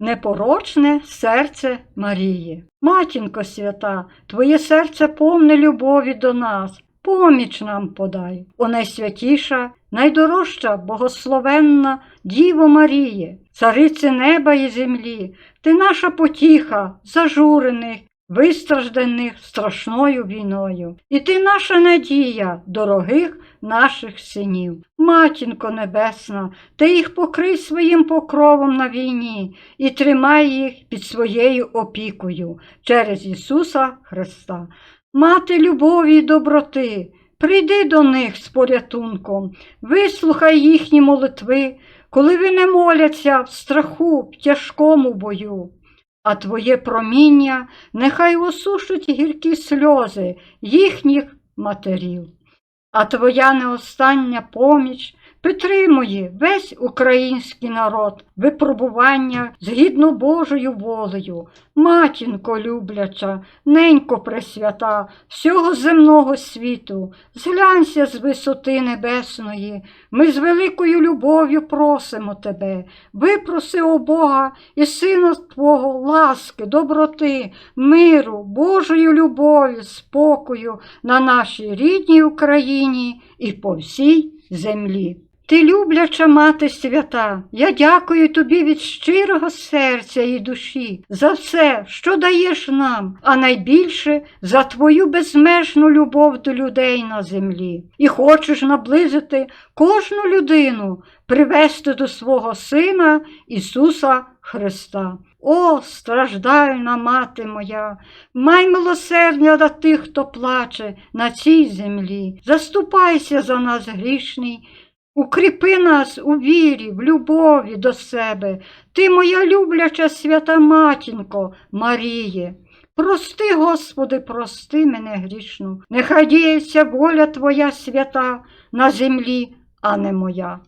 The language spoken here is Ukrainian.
непорочне серце Марії. Матінко свята, Твоє серце повне любові до нас, поміч нам подай, о найсвятіша, найдорожча, богословенна Діво Марії, цариці неба і землі, ти наша потіха, зажурених, вистражданих страшною війною. І ти наша надія, дорогих наших синів. Матінко Небесна, ти їх покрий своїм покровом на війні і тримай їх під своєю опікою через Ісуса Христа. Мати любові й доброти, прийди до них з порятунком, вислухай їхні молитви, коли вони моляться в страху, в тяжкому бою. А твоє проміння нехай осушить гіркі сльози їхніх матерів. А твоя неостання поміч підтримує весь український народ, випробування згідно Божою волею, матінко любляча, ненько пресвята, всього земного світу, зглянься з висоти небесної, ми з великою любов'ю просимо тебе, випроси у Бога і Сина Твого ласки, доброти, миру, Божої любові, спокою на нашій рідній Україні і по всій землі. Ти любляча мати свята, я дякую тобі від щирого серця і душі за все, що даєш нам, а найбільше за твою безмежну любов до людей на землі. І хочеш наблизити кожну людину, привести до свого Сина Ісуса Христа. О, страждальна мати моя, май милосердя до тих, хто плаче на цій землі. Заступайся за нас грішний. Укріпи нас у вірі, в любові до себе, ти моя любляча свята матінко Маріє. Прости, Господи, прости мене грішну. Нехай діється воля Твоя свята на землі, а не моя.